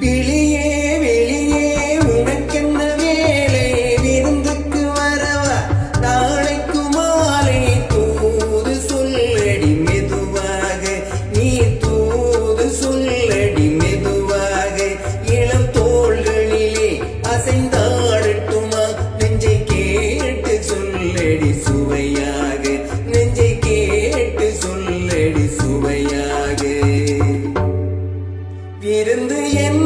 ಬಿಳಿಯೇ இருந்து என்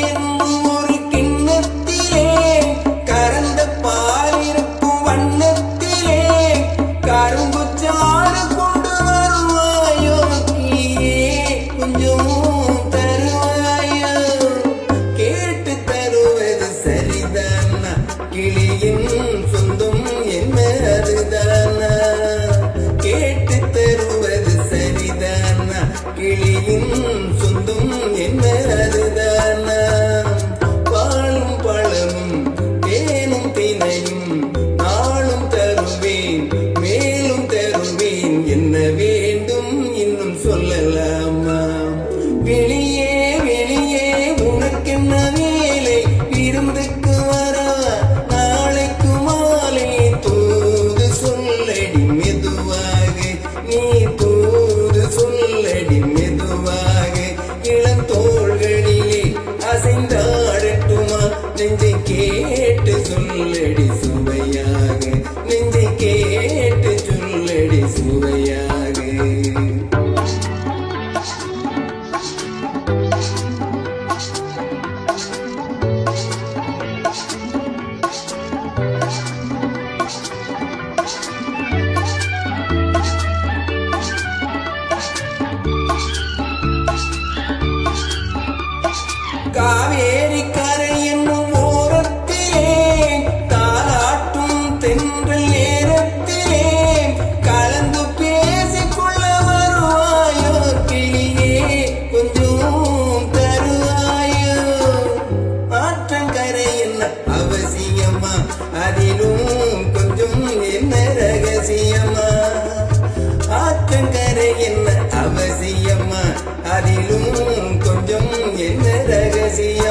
in அசைந்தாடட்டுமா நெஞ்சை K Kaveri கரை என்னும் ஓரத்திலே தாளாட்டும் தென்றல் நேரத்திலே கலந்து பேசிக்கொள்ள வருவாயோ கிளியே கொஞ்சம் தருவாயோ? அதிலும் decía